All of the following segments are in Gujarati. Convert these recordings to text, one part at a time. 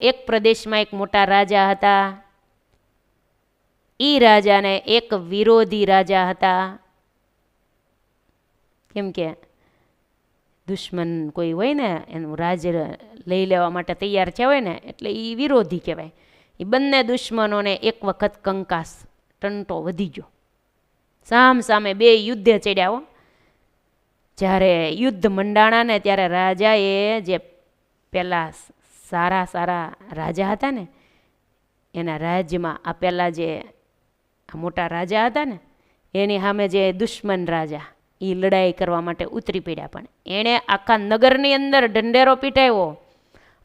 એક પ્રદેશમાં એક મોટા રાજા હતા. એ રાજાને એક વિરોધી રાજા હતા. કેમ કે દુશ્મન કોઈ હોય ને, એનું રાજ લઈ લેવા માટે તૈયાર થયા હોય ને, એટલે એ વિરોધી કહેવાય. એ બંને દુશ્મનોને એક વખત કંકાસ, ટંટો વધી ગયો. સામ સામે બે યુદ્ધે ચડ્યા હો. જ્યારે યુદ્ધ મંડાણા ને ત્યારે રાજાએ જે પહેલાં સારા સારા રાજા હતા ને, એના રાજ્યમાં આ પહેલાં જે મોટા રાજા હતા ને, એની સામે જે દુશ્મન રાજા એ લડાઈ કરવા માટે ઉતરી પડ્યા. પણ એણે આખા નગરની અંદર ઢંઢેરો પીટાવ્યો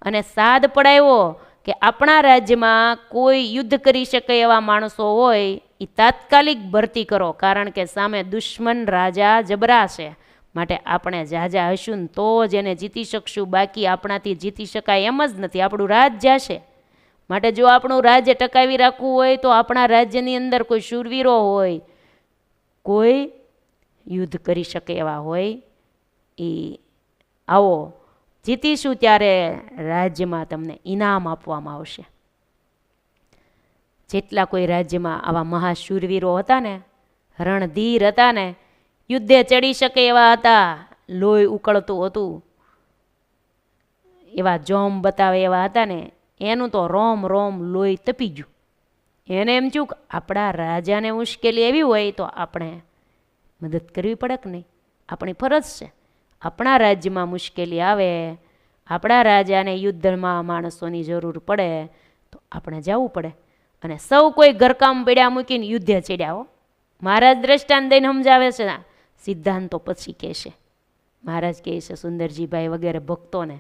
અને સાદ પડાવ્યો કે આપણા રાજ્યમાં કોઈ યુદ્ધ કરી શકે એવા માણસો હોય એ તાત્કાલિક ભરતી કરો, કારણ કે સામે દુશ્મન રાજા જબરા છે માટે આપણે જાજા હશું ને તો જ એને જીતી શકશું. બાકી આપણાથી જીતી શકાય એમ જ નથી. આપણું રાજ જશે. માટે જો આપણું રાજ્ય ટકાવી રાખવું હોય તો આપણા રાજ્યની અંદર કોઈ શૂરવીરો હોય, કોઈ યુદ્ધ કરી શકે એવા હોય, એ આવો જીતીશું ત્યારે રાજ્યમાં તમને ઇનામ આપવામાં આવશે. જેટલા કોઈ રાજ્યમાં આવા મહાશૂરવીરો હતા ને, રણધીર હતા ને યુદ્ધે ચડી શકે એવા હતા. લોહી ઉકળતું હતું. એવા જોમ બતાવે એવા હતા ને, એનું તો રોમ રોમ લોહી તપી ગયું. એને એમ થયું કે આપણા રાજાને મુશ્કેલી એવી હોય તો આપણે મદદ કરવી પડે કે નહીં? આપણી ફરજ છે. આપણા રાજ્યમાં મુશ્કેલી આવે, આપણા રાજાને યુદ્ધમાં માણસોની જરૂર પડે, તો આપણે જવું પડે. અને સૌ કોઈ ઘરકામ પીડ્યા મૂકીને યુદ્ધે ચડ્યા હો. મહારાજ દ્રષ્ટાંત દઈને સમજાવે છે. સિદ્ધાંતો પછી કહેશે મહારાજ કહે છે, સુંદરજીભાઈ વગેરે ભક્તોને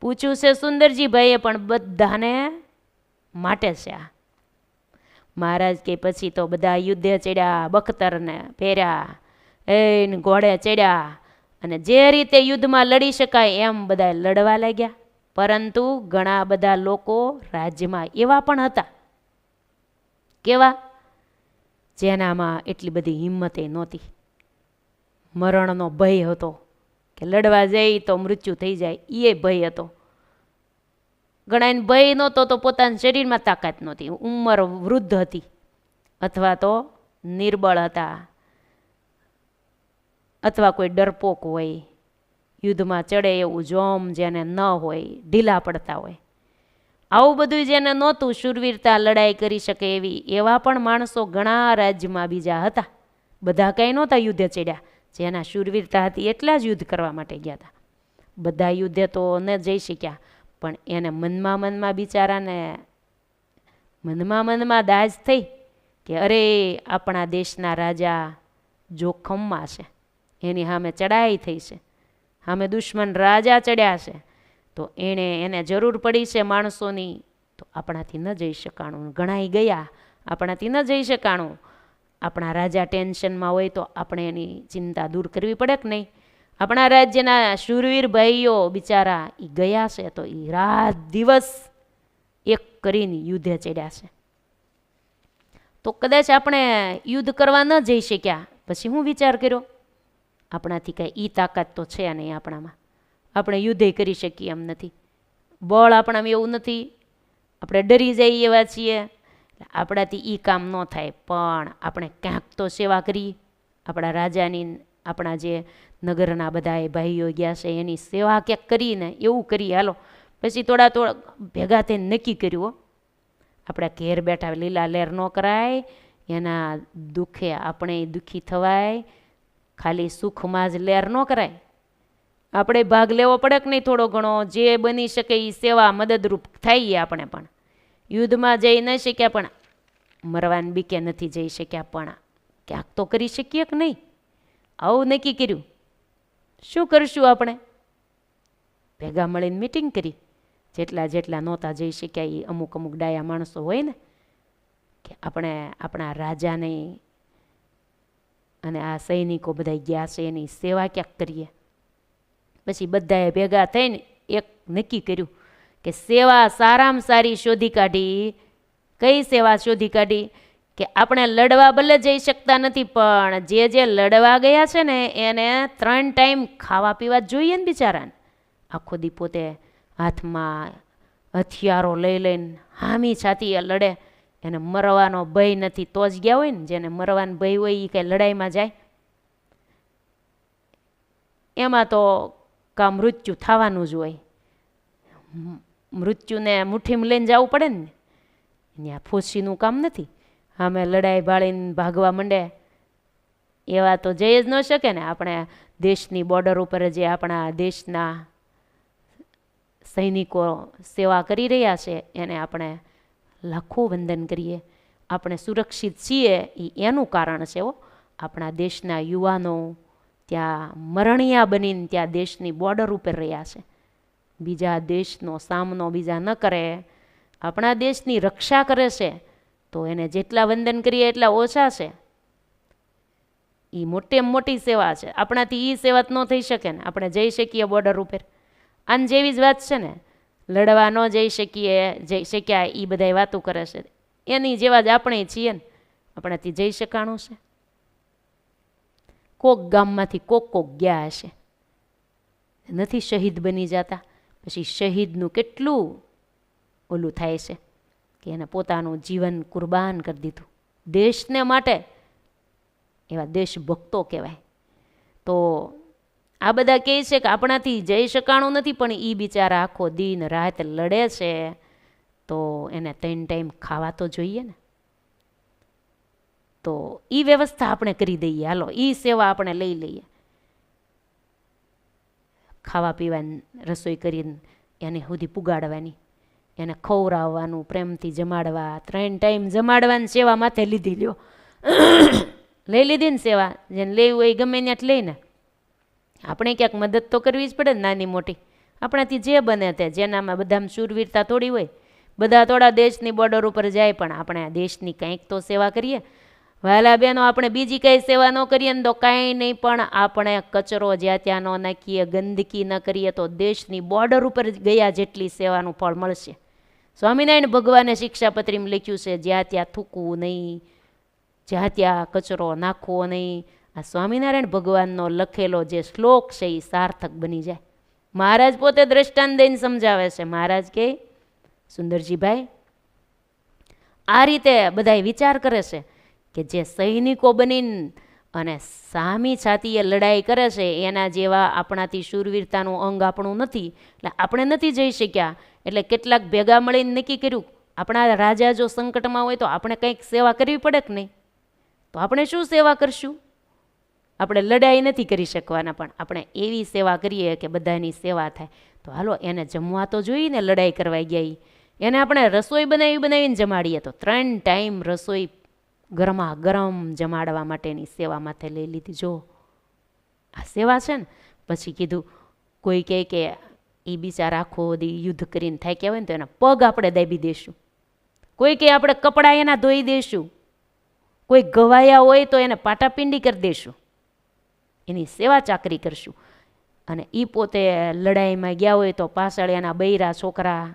પૂછ્યું છે, સુંદરજીભાઈએ પણ બધાને માટે છે આ. મહારાજ કે પછી તો બધા યુદ્ધે ચડ્યા, બખ્તરને પહેર્યા, એને ઘોડે ચડ્યા અને જે રીતે યુદ્ધમાં લડી શકાય એમ બધા લડવા લાગ્યા. પરંતુ ઘણા બધા લોકો રાજ્યમાં એવા પણ હતા. કેવા? જેનામાં એટલી બધી હિંમતે નહોતી. મરણનો ભય હતો કે લડવા જઈ તો મૃત્યુ થઈ જાય એ ભય હતો. ઘણાને ભય નહોતો તો પોતાના શરીરમાં તાકાત નહોતી, ઉંમર વૃદ્ધ હતી અથવા તો નિર્બળ હતા. અથવા કોઈ ડરપોક હોય, યુદ્ધમાં ચડે એવું જોમ જેને ન હોય, ઢીલા પડતા હોય. આવું બધું જેને નહોતું, શૂરવીરતા લડાઈ કરી શકે એવી એવા પણ માણસો ઘણા રાજ્યમાં બીજા હતા. બધા કંઈ નહોતા યુદ્ધે ચડ્યા. જેના શૂરવીરતા હતી એટલા જ યુદ્ધ કરવા માટે ગયા હતા. બધા યુદ્ધે તો ન જઈ શક્યા, પણ એને મનમાં મનમાં બિચારાને મનમાં મનમાં દાજ થઈ કે અરે, આપણા દેશના રાજા જોખમમાં છે, એની સામે ચડાઈ થઈ છે, સામે દુશ્મન રાજા ચડ્યા છે, તો એણે એને જરૂર પડી છે માણસોની, તો આપણાથી ન જઈ શકાણું. ઘણાય ગયા, આપણાથી ન જઈ શકાણું. આપણા રાજા ટેન્શનમાં હોય તો આપણે એની ચિંતા દૂર કરવી પડે કે નહીં? આપણા રાજ્યના શૂરવીર ભાઈઓ બિચારા એ ગયા છે તો એ રાત દિવસ એક કરીને યુદ્ધે ચડ્યા છે. તો કદાચ આપણે યુદ્ધ કરવા ન જઈ શક્યા. પછી હું વિચાર કર્યો, આપણાથી કાંઈ એ તાકાત તો છે નહીં આપણામાં. આપણે યુદ્ધે કરી શકીએ એમ નથી. બળ આપણામાં એવું નથી. આપણે ડરી જઈએ એવા છીએ. આપણાથી એ કામ ન થાય, પણ આપણે ક્યાંક તો સેવા કરી આપણા રાજાની આપણા જે નગરના બધા એ ભાઈઓ ગયા છે, એની સેવા ક્યાંક કરીને એવું કરીએ. હાલો, પછી થોડા થોડા ભેગા થઈને નક્કી કર્યું આપણા ઘેર બેઠા લીલા લેર ન કરાય, એના દુઃખે આપણે દુઃખી થવાય, ખાલી સુખમાં જ લેર ન કરાય. આપણે ભાગ લેવો પડે કે નહીં થોડો ઘણો? જે બની શકે એ સેવા મદદરૂપ થઈએ આપણે પણ. યુદ્ધમાં જઈ ન શક્યા પણ, મરવાન બીકે નથી જઈ શક્યા પણ. ક્યાંક તો કરી શકીએ કે નહીં? આવું નક્કી કર્યું. શું કરશું આપણે? ભેગા મળીને મિટિંગ કરી. જેટલા જેટલા નહોતા જઈ શક્યા એ અમુક અમુક ડાયા માણસો હોય ને, કે આપણે આપણા રાજાને અને આ સૈનિકો બધા ગયા છે, એની સેવા ક્યાંક કરીએ? પછી બધાએ ભેગા થઈને એક નક્કી કર્યું. કે સેવા સારામાં સારી શોધી કાઢી. કઈ સેવા શોધી કાઢી? કે આપણે લડવા બદલે જઈ શકતા નથી, પણ જે જે લડવા ગયા છે ને, એને ત્રણ ટાઈમ ખાવા પીવા જોઈએ ને બિચારાને. આખો દી પોતે હાથમાં હથિયારો લઈ લઈને હામી છાતી લડે. એને મરવાનો ભય નથી, તો જ ગયા હોય ને, જેને મરવાનો ભય હોય એ કંઈ લડાઈમાં જાય. એમાં તો કા મૃત્યુ થવાનું જ હોય. મૃત્યુને મુઠ્ઠીમાં લઈને જવું પડે ને? ત્યાં ફોસીનું કામ નથી. અમે લડાઈ ભાળીને ભાગવા માંડે. એવા તો જઈ જ ન શકે ને આપણે દેશની બોર્ડર ઉપર જે આપણા દેશના સૈનિકો સેવા કરી રહ્યા છે, એને આપણે લાખો વંદન કરીએ. આપણે સુરક્ષિત છીએ, એ એનું કારણ છે આપણા દેશના યુવાનો ત્યાં મરણિયા બનીને ત્યાં દેશની બોર્ડર ઉપર રહ્યા છે. બીજા દેશનો સામનો બીજા ન કરે, આપણા દેશની રક્ષા કરે છે, તો એને જેટલા વંદન કરીએ એટલા ઓછા છે. એ મોટે મોટી સેવા છે. આપણાથી એ સેવા ન થઈ શકે ને. આપણે જઈ શકીએ બોર્ડર ઉપર. આન જેવી જ વાત છે ને. લડવા ન જઈ શકીએ, જઈ શક્યા એ બધા વાતો કરે છે. એની જેવા જ આપણે છીએ ને. આપણાથી જઈ શકાણું છે. કોક ગામમાંથી કોક કોક ગયા હશે. નથી શહીદ બની જતા. પછી શહીદનું કેટલું ઓલું થાય છે કે એને પોતાનું જીવન કુરબાન કરી દીધું. દેશને માટે એવા દેશભક્તો કહેવાય. તો આ બધા કહે છે કે આપણાથી જઈ શકાણું નથી, પણ એ બિચારા આખો દિન રાત લડે છે, તો એને ત્રણ ટાઈમ ખાવા તો જોઈએ ને. તો એ વ્યવસ્થા આપણે કરી દઈએ. હાલો એ સેવા આપણે લઈ લઈએ. ખાવા પીવાની રસોઈ કરીને એને સુધી પુગાડવાની, એને ખવરાવવાનું પ્રેમથી જમાડવા, ત્રણ ટાઈમ જમાડવાની સેવા માથે લીધી લ્યો. લઈ લીધી ને સેવા, જેને લેવું હોય ગમે ત્યાં લઈને આપણે ક્યાંક મદદ તો કરવી જ પડે ને નાની મોટી. આપણાથી જે બને તે, જેનામાં બધામાં શૂરવીરતા થોડી હોય. બધા થોડા દેશની બોર્ડર ઉપર જાય પણ આપણે આ દેશની કંઈક તો સેવા કરીએ. વહાલા બેનો આપણે બીજી કંઈ સેવા ન કરીએ ને તો કાંઈ નહીં, પણ આપણે કચરો જ્યાં ત્યાં ન નાખીએ, ગંદકી ન કરીએ, તો દેશની બોર્ડર ઉપર ગયા જેટલી સેવાનું ફળ મળશે. સ્વામિનારાયણ ભગવાને શિક્ષાપત્રીમાં લખ્યું છે, જ્યાં ત્યાં થૂકવું નહીં, જ્યાં ત્યાં કચરો નાખવો નહીં. આ સ્વામિનારાયણ ભગવાનનો લખેલો જે શ્લોક છે, એ સાર્થક બની જાય. મહારાજ પોતે દ્રષ્ટાંત દઈને સમજાવે છે. મહારાજ કે, સુંદરજીભાઈ, આ રીતે બધાય વિચાર કરે છે. કે જે સૈનિકો બનીને અને સામી છાતીએ લડાઈ કરે છે, એના જેવા આપણાથી શૂરવીરતાનું અંગ આપણું નથી. એટલે આપણે નથી જઈ શક્યા. એટલે કેટલાક ભેગા મળીને નક્કી કર્યું, આપણા રાજા જો સંકટમાં હોય તો આપણે કંઈક સેવા કરવી પડે કે નહીં? તો આપણે શું સેવા કરશું? આપણે લડાઈ નથી કરી શકવાના, પણ આપણે એવી સેવા કરીએ કે બધાની સેવા થાય. તો હાલો, એને જમવા તો જોઈએ ને લડાઈ કરવા ગયા એને આપણે રસોઈ બનાવી બનાવીને જમાડીએ. તો ત્રણ ટાઈમ રસોઈ ગરમા ગરમ જમાડવા માટેની સેવા માથે લઈ લીધી. જો આ સેવા છે ને, પછી કીધું, કોઈ કહે કે એ બિચારા આખો દી યુદ્ધ કરીને થાય હોય ને તો એના પગ આપણે દાબી દઈશું કોઈ કહે આપણે કપડાં એના ધોઈ દઈશું કોઈ ગવાયા હોય તો એને પાટાપિંડી કરી દઈશું એની સેવા ચાકરી કરશું. અને એ પોતે લડાઈમાં ગયા હોય તો પાછળ એના બૈરા છોકરા,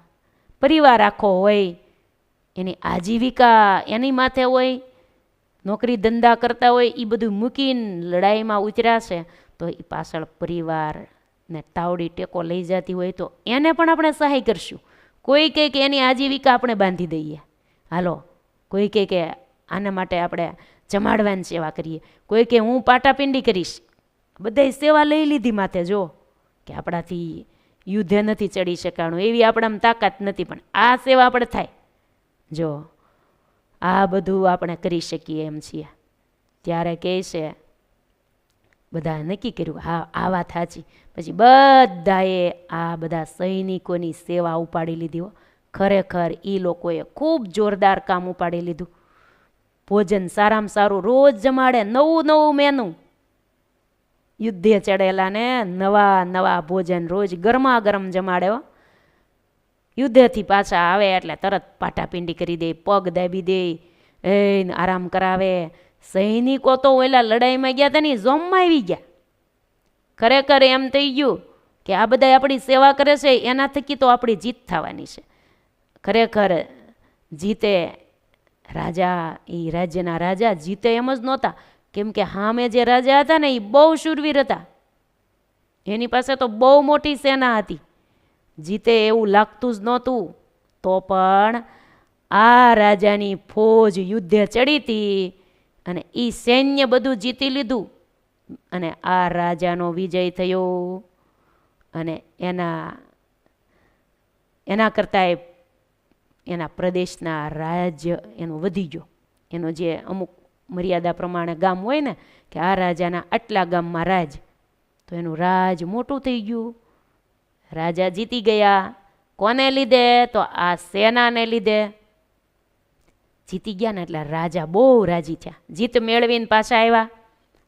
પરિવાર આખો હોય, એની આજીવિકા એની માથે હોય નોકરી ધંધા કરતા હોય એ બધું મૂકીને લડાઈમાં ઉતર્યા તો એ પાછળ પરિવાર ને તાવડી ટેકો લઈ જતી હોય તો એને પણ આપણે સહાય કરશું. કોઈ કહે કે એની આજીવિકા આપણે બાંધી દઈએ. હાલો, કોઈ કહે કે આના માટે આપણે જમાડવાની સેવા કરીએ. કોઈ કે હું પાટાપિંડી કરીશ. બધાય સેવા લઈ લીધી માથે, જો. કે આપણાથી યુદ્ધે નથી ચડી શકાણું, એવી આપણામાં તાકાત નથી, પણ આ સેવા આપણે થાય. જો આ બધું આપણે કરી શકીએ એમ છીએ. ત્યારે કહે છે, બધા નક્કી કર્યું, હા, આ વાત સાચી. પછી બધાએ આ બધા સૈનિકોની સેવા ઉપાડી લીધી હો. ખરેખર એ લોકોએ ખૂબ જોરદાર કામ ઉપાડી લીધું. ભોજન સારામાં સારું, રોજ જમાડે નવું નવું મેનું. યુદ્ધે ચડેલા ને નવા નવા ભોજન રોજ ગરમા ગરમ જમાડે હો. યુદ્ધેથી પાછા આવે એટલે તરત પાટાપિંડી કરી દે, પગ દાબી દે એ આરામ કરાવે. સૈનિકો તો ઓલા લડાઈમાં ગયા હતા ને ઝોમમાં આવી ગયા. ખરેખર એમ થઈ ગયું કે આ બધા આપણી સેવા કરે છે એના થકી તો આપણી જીત થવાની છે. ખરેખર જીતે રાજા એ રાજ્યના રાજા જીતે એમ જ નહોતા. કેમ કે હામે જે રાજા હતા ને એ બહુ શૂરવીર હતા. એની પાસે તો બહુ મોટી સેના હતી. જીતે એવું લાગતું જ નહોતું. તો પણ આ રાજાની ફોજ યુદ્ધે ચડી હતી અને એ સૈન્ય બધું જીતી લીધું. અને આ રાજાનો વિજય થયો. અને એના એના કરતાં એના પ્રદેશના રાજ્ય એનું વધી ગયો. એનો જે અમુક મર્યાદા પ્રમાણે ગામ હોય ને, કે આ રાજાના આટલા ગામમાં રાજ, તો એનું રાજ મોટું થઈ ગયું. રાજા જીતી ગયા. કોને લીધે? તો આ સેનાને લીધે. જીતી ગયા ને એટલે રાજા બહુ રાજી થયા. જીત મેળવીને પાછા આવ્યા.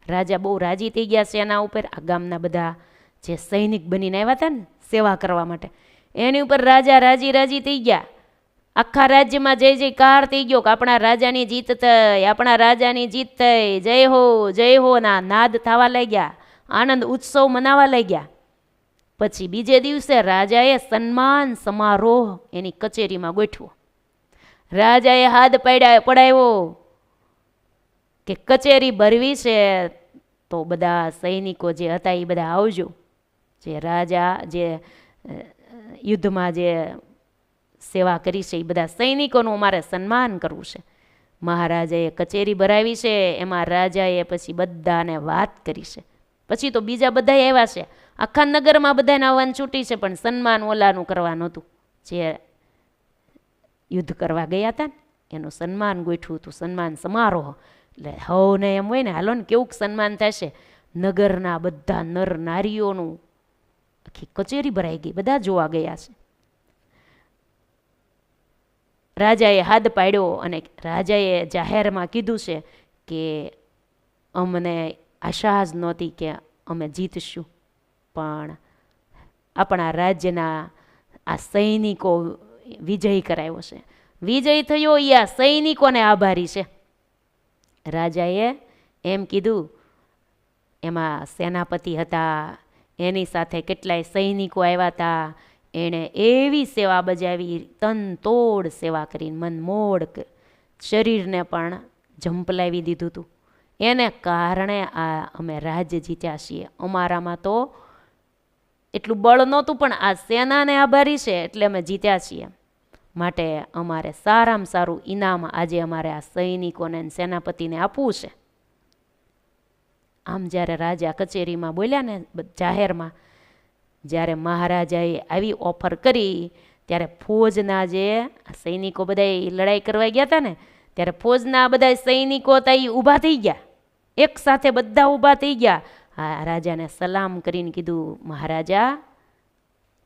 રાજા બહુ રાજી થઈ ગયા સેના ઉપર. આ ગામના બધા જે સૈનિક બનીને આવ્યા હતા ને, સેવા કરવા માટે, એની ઉપર રાજા રાજી રાજી થઈ ગયા. આખા રાજ્યમાં જય જયકાર થઈ ગયો કે આપણા રાજાની જીત થઈ, આપણા રાજાની જીત થઈ. જય હો જય હો ના નાદ થવા લાગ્યા. આનંદ ઉત્સવ મનાવા લાગ્યા. પછી બીજે દિવસે રાજાએ સન્માન સમારોહ એની કચેરીમાં ગોઠવો રાજાએ હાથ પડ્યા પડાવ્યો કે કચેરી ભરવી છે તો બધા સૈનિકો જે હતા એ બધા આવજો. જે રાજા જે યુદ્ધમાં જે સેવા કરી છે એ બધા સૈનિકોનું અમારે સન્માન કરવું છે. મહારાજાએ કચેરી ભરાવી છે, એમાં રાજાએ પછી બધાને વાત કરી છે. પછી તો બીજા બધા આવ્યા છે. આખા નગરમાં બધાને આવવાની છૂટી છે, પણ સન્માન ઓલાનું કરવા નહોતું જે યુદ્ધ કરવા ગયા હતા ને, એનું સન્માન ગોઠવું હતું, સન્માન સમારોહ. એટલે હવને એમ હોય ને, હાલો ને કેવું સન્માન થશે? નગરના બધા નર નારીઓનું આખી કચેરી ભરાઈ ગઈ, બધા જોવા ગયા છે. રાજાએ હાથ પાડ્યો અને રાજાએ જાહેરમાં કીધું છે કે અમને આશા જ નહોતી કે અમે જીતશું, પણ આપણા રાજ્યના આ સૈનિકો વિજય કરાવ્યો છે. વિજય થયો એ આ સૈનિકોને આભારી છે. રાજાએ એમ કીધું, એમાં સેનાપતિ હતા, એની સાથે કેટલાય સૈનિકો આવ્યા હતા, એણે એવી સેવા બજાવી, તન તોડ સેવા કરીને મન મોડ શરીરને પણ ઝંપલાવી દીધું હતું એને કારણે આ અમે રાજ્ય જીત્યા છીએ. અમારામાં તો એટલું બળ નહોતું, પણ આ સેનાને આભારી છે એટલે અમે જીત્યા છીએ. માટે અમારે સારામાં સારું ઇનામ આજે અમારે આ સૈનિકોને સેનાપતિને આપવું છે. આમ જ્યારે રાજા કચેરીમાં બોલ્યા ને જાહેરમાં, જ્યારે મહારાજાએ આવી ઓફર કરી, ત્યારે ફોજના જે સૈનિકો બધા લડાઈ કરવા ગયા હતા ને, ત્યારે ફોજના બધા સૈનિકો હતા એ ઊભા થઈ ગયા. એક સાથે બધા ઊભા થઈ ગયા. હા, રાજાને સલામ કરીને કીધું, મહારાજા,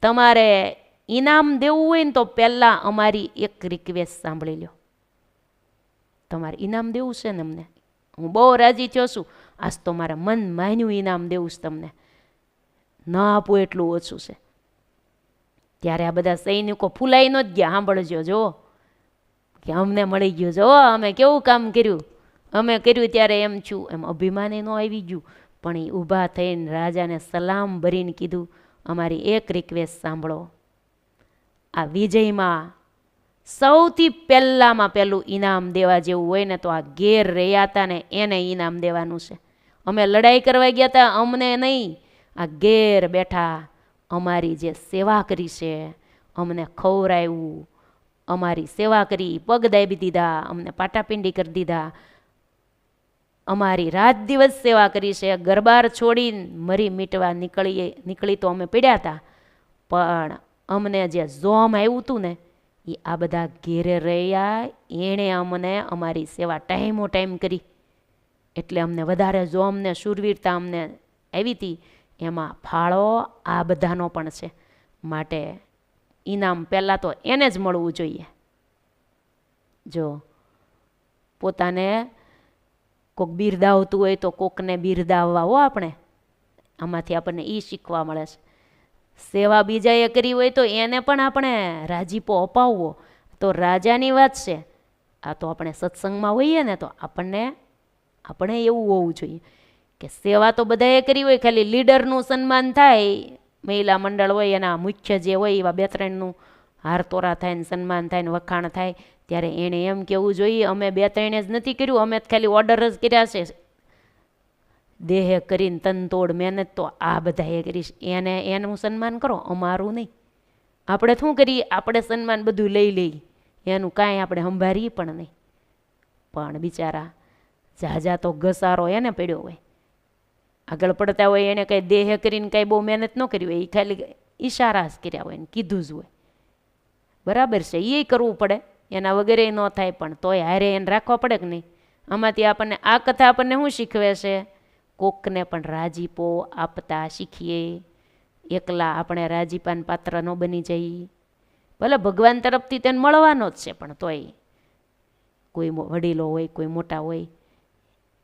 તમારે ઇનામ દેવું હોય ને તો પહેલાં અમારી એક રિક્વેસ્ટ સાંભળી લો તમારે ઇનામ દેવું છે ને અમને? હું બહુ રાજી થયો છું. આજ તો મારે મન માન્યું ઇનામ દેવું છે તમને. ન આપવું એટલું ઓછું છે. ત્યારે આ બધા સૈનિકો ફૂલાઈ ન જ ગયા. સાંભળજો જો. કે અમને મળી ગયું. જો, અમે કેવું કામ કર્યું? અમે કર્યું ત્યારે એમ છું, એમ અભિમાને ન આવી ગયું, પણ એ ઊભા થઈને રાજાને સલામ ભરીને કીધું, અમારી એક રિક્વેસ્ટ સાંભળો. આ વિજયમાં સૌથી પહેલાંમાં પહેલું ઇનામ દેવા જેવું હોય ને તો આ ઘેર રહ્યા હતા ને એને ઇનામ દેવાનું છે. અમે લડાઈ કરવા ગયા હતા, અમને નહીં. આ ઘેર બેઠા અમારી જે સેવા કરી છે, અમને ખવરાયું અમારી સેવા કરી, પગ દાબી દીધા, અમને પાટાપિંડી કરી દીધા. અમારી રાત દિવસ સેવા કરી છે. ગરબાર છોડીને મરી મીટવા નીકળીએ, નીકળી તો અમે પીડ્યા હતા પણ અમને જે જોમ આવ્યું હતું ને એ આ બધા ઘેરે રહ્યા, એણે અમને અમારી સેવા ટાઈમો ટાઈમ કરી. એટલે અમને વધારે જોમને શૂરવીરતા અમને આવી હતી એમાં ફાળો આ બધાનો પણ છે. માટે ઇનામ પહેલાં તો એને જ મળવું જોઈએ. જો પોતાને કોક બિરદાવતું હોય તો કોકને બિરદાવવા હો આપણે. આમાંથી આપણને એ શીખવા મળે છે. સેવા બીજાએ કરી હોય તો એને પણ આપણે રાજીપો અપાવવો. તો રાજાની વાત છે. આ તો આપણે સત્સંગમાં હોઈએ ને તો આપણને, આપણે એવું હોવું જોઈએ કે સેવા તો બધાએ કરી હોય, ખાલી લીડરનું સન્માન થાય, મહિલા મંડળ હોય, એના મુખ્ય જે હોય એવા બે ત્રણનું હાર તોરા થાય ને સન્માન થાય ને વખાણ થાય ત્યારે એણે એમ કહેવું જોઈએ, અમે બે ત્રણે જ નથી કર્યું, અમે ખાલી ઓર્ડર જ કર્યા છે. દેહે કરીને તનતોડ મહેનત તો આ બધાએ કરી એને એનું સન્માન કરો, અમારું નહીં. આપણે શું કરીએ? આપણે સન્માન બધું લઈ લઈએ. એનું કાંઈ આપણે સંભાળીએ પણ નહીં. પણ બિચારા ઝાઝા તો ઘસારો એને પડ્યો હોય. આગળ પડતા હોય એણે કંઈ દેહ કરીને કંઈ બહુ મહેનત ન કરી હોય. એ ખાલી ઈશારા જ કર્યા હોય ને કીધું જ હોય. બરાબર છે એ કરવું પડે. એના વગેરે ન થાય પણ તોય હારે એને રાખવા પડે કે નહીં? આમાંથી આપણને આ કથા આપણને શું શીખવે છે? કોકને પણ રાજીપો આપતા શીખીએ. એકલા આપણે રાજીપાન પાત્ર ન બની જઈએ. ભલે ભગવાન તરફથી તેને મળવાનો જ છે, પણ તોય કોઈ વડીલો હોય, કોઈ મોટા હોય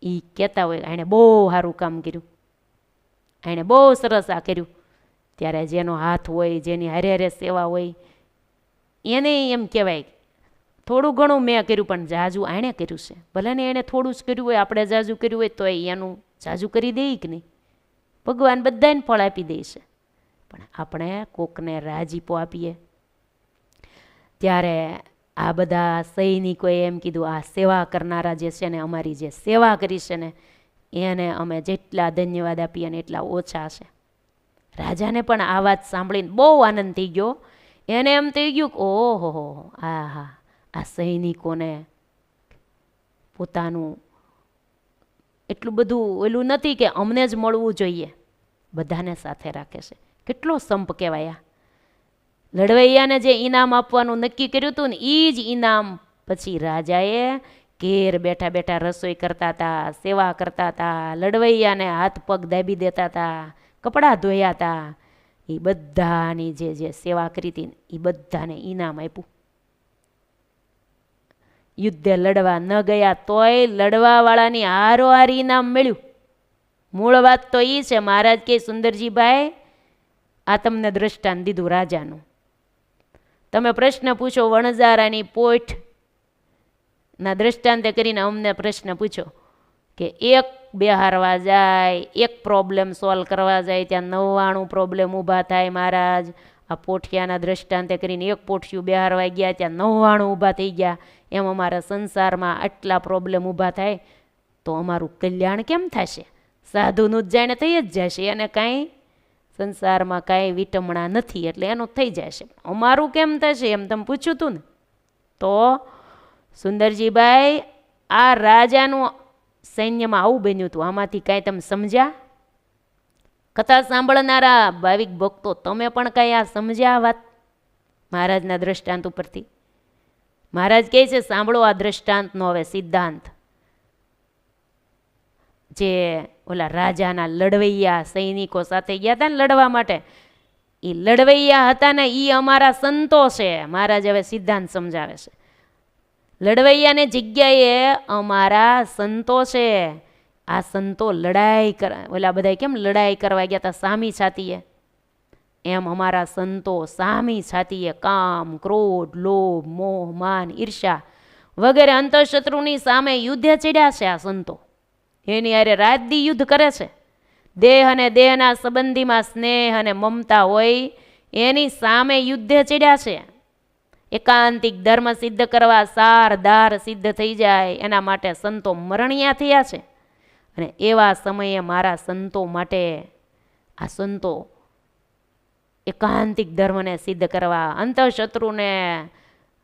એ કહેતા હોય એણે બહુ સારું કામ કર્યું. એણે બહુ સરસ આ કર્યું. ત્યારે જેનો હાથ હોય, જેની હારે હારે સેવા હોય, એને એમ કહેવાય થોડું ઘણું મેં કર્યું, પણ જાજુ એણે કર્યું છે. ભલે ને એણે થોડું જ કર્યું હોય, આપણે જાજુ કર્યું હોય તો એનું જાજુ કરી દઈએ કે નહીં? ભગવાન બધાને ફળ આપી દે છે. પણ આપણે કોકને રાજીપો આપીએ. ત્યારે આ બધા સૈનિકોએ એમ કીધું, આ સેવા કરનારા જે છે ને, અમારી જે સેવા કરી છે ને, એને અમે જેટલા ધન્યવાદ આપીએ ને એટલા ઓછા છે. રાજાને પણ આ વાત સાંભળીને બહુ આનંદ થઈ ગયો. એને એમ થઈ ગયું કે, ઓહો, હો હા આ સૈનિકોને પોતાનું એટલું બધું ઓલું નથી કે અમને જ મળવું જોઈએ. બધાને સાથે રાખે છે. કેટલો સંપ કહેવાય લડવૈયાને જે ઇનામ આપવાનું નક્કી કર્યું હતું ને એ જ ઇનામ પછી રાજાએ ઘેર બેઠા બેઠા રસોઈ કરતા હતા, સેવા કરતા હતા, લડવૈયાને હાથ પગ દાબી દેતા હતા, કપડાં ધોયા હતા. એ બધાની જે જે સેવા કરી હતી એ બધાને ઇનામ આપ્યું. યુદ્ધે લડવા ન ગયા તોય લડવાવાળાની હારોહાર ઇનામ મળ્યું. મૂળ વાત તો એ છે, મહારાજ કે, સુંદરજીભાઈ, આ તમને દ્રષ્ટાંત દીધું રાજાનું. તમે પ્રશ્ન પૂછો વણઝારાની પોઠ. ના દ્રષ્ટાંતે કરીને અમને પ્રશ્ન પૂછો કે એક બેહારવા જાય, એક પ્રોબ્લેમ સોલ્વ કરવા જાય, ત્યાં નવ્વાણું પ્રોબ્લેમ ઊભા થાય મહારાજ. આ પોઠિયાના દ્રષ્ટાંતે કરીને એક પોઠિયું બેહારવા ગયા, ત્યાં નવ્વાણું ઊભા થઈ ગયા. એમ અમારા સંસારમાં આટલા પ્રોબ્લેમ ઊભા થાય, તો અમારું કલ્યાણ કેમ થશે? સાધુનું જ જાણે થઈ જ જશે અને કાંઈ સંસારમાં કાંઈ વિટમણા નથી, એટલે એનું થઈ જશે. અમારું કેમ થશે એમ તમે પૂછ્યું હતું ને? તો સુંદરજીભાઈ, આ રાજાનું સૈન્યમાં આવું બન્યું હતું આમાંથી કાંઈ તમે સમજ્યા? કથા સાંભળનારા ભાવિક ભક્તો, તમે પણ કાંઈ આ સમજ્યા વાત? મહારાજના દ્રષ્ટાંત ઉપરથી. મહારાજ કહે છે, સાંભળો આ દ્રષ્ટાંતનો હવે સિદ્ધાંત. જે ઓલા રાજાના લડવૈયા સૈનિકો સાથે ગયા હતા ને લડવા માટે એ લડવૈયા હતા ને એ અમારા સંતો છે. મહારાજ હવે સિદ્ધાંત સમજાવે છે. લડવૈયાને જગ્યાએ અમારા સંતો છે. આ સંતો લડાઈ કર, ઓલા બધા કેમ લડાઈ કરવા ગયા હતા સામી છાતીએ? એમ અમારા સંતો સામી છાતીએ કામ, ક્રોધ, લોભ, મોહ, માન ઈર્ષા વગેરે અંતઃશત્રુની સામે યુદ્ધે ચડ્યા છે આ સંતો. એની હારે રાતદી યુદ્ધ કરે છે. દેહ અને દેહના સંબંધીમાં સ્નેહ અને મમતા હોય એની સામે યુદ્ધે ચડ્યા છે. એકાંતિક ધર્મ સિદ્ધ કરવા સાર દાર સિદ્ધ થઈ જાય એના માટે સંતો મરણિયા થયા છે. અને એવા સમયે મારા સંતો માટે આ સંતો એકાંતિક ધર્મને સિદ્ધ કરવા, અંતઃશત્રુને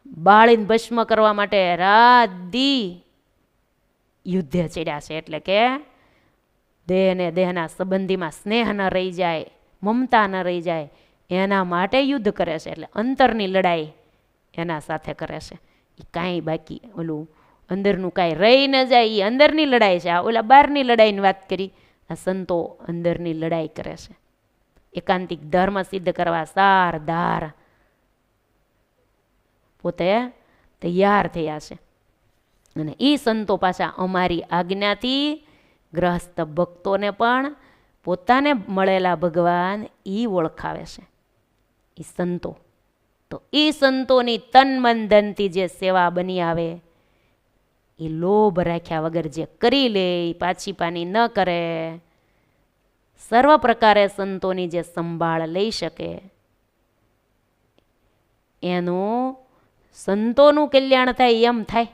બાળીને ભસ્મ કરવા માટે રાત દી યુદ્ધે ચડ્યા છે. એટલે કે દેહને દેહના સંબંધીમાં સ્નેહ ન રહી જાય, મમતા ન રહી જાય, એના માટે યુદ્ધ કરે છે. એટલે અંતરની લડાઈ એના સાથે કરે છે. એ કાંઈ બાકી, ઓલું અંદરનું કાંઈ રહી ન જાય એ અંદરની લડાઈ છે. આ ઓલા બહારની લડાઈની વાત કરી, આ સંતો અંદરની લડાઈ કરે છે. એકાંતિક ધર્મ સિદ્ધ કરવા સાર પોતે તૈયાર થયા છે. અને એ સંતો પાછા અમારી આજ્ઞાથી ગ્રહસ્થ ભક્તોને પણ પોતાને મળેલા ભગવાન એ ઓળખાવે છે. એ સંતો. તો એ સંતોની તન મન ધનથી જે સેવા બની આવે એ લોભ રાખ્યા વગર જે કરી લે એ પાછી પાની ન કરે. સર્વ પ્રકારે સંતોની જે સંભાળ લઈ શકે એનું સંતોનું કલ્યાણ થાય એમ થાય.